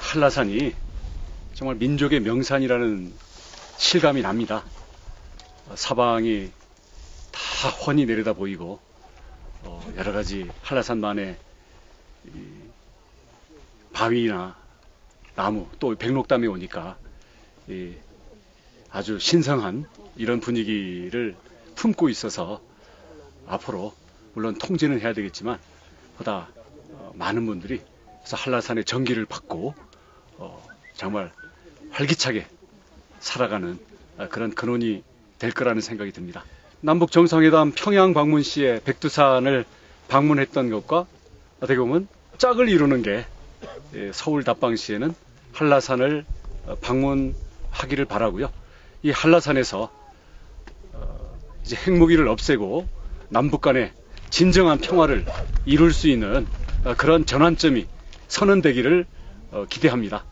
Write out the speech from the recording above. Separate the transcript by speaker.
Speaker 1: 한라산이 정말 민족의 명산이라는 실감이 납니다. 어, 사방이 다 훤히 내려다 보이고 어, 여러 가지 한라산만의 이 바위나 나무 또 백록담에 오니까 이 아주 신성한 이런 분위기를 품고 있어서 앞으로 물론 통제는 해야 되겠지만 보다 어, 많은 분들이 그래서 한라산의 전기를 받고 어, 정말 활기차게 살아가는 아, 그런 근원이 될 거라는 생각이 듭니다. 남북 정상회담 평양 방문 시에 백두산을 방문했던 것과 어떻게 보면 짝을 이루는 게 예, 서울 답방 시에는 한라산을 어, 방문하기를 바라고요. 이 한라산에서 어, 이제 핵무기를 없애고 남북 간의 진정한 평화를 이룰 수 있는 어, 그런 전환점이 선언되기를 어, 기대합니다.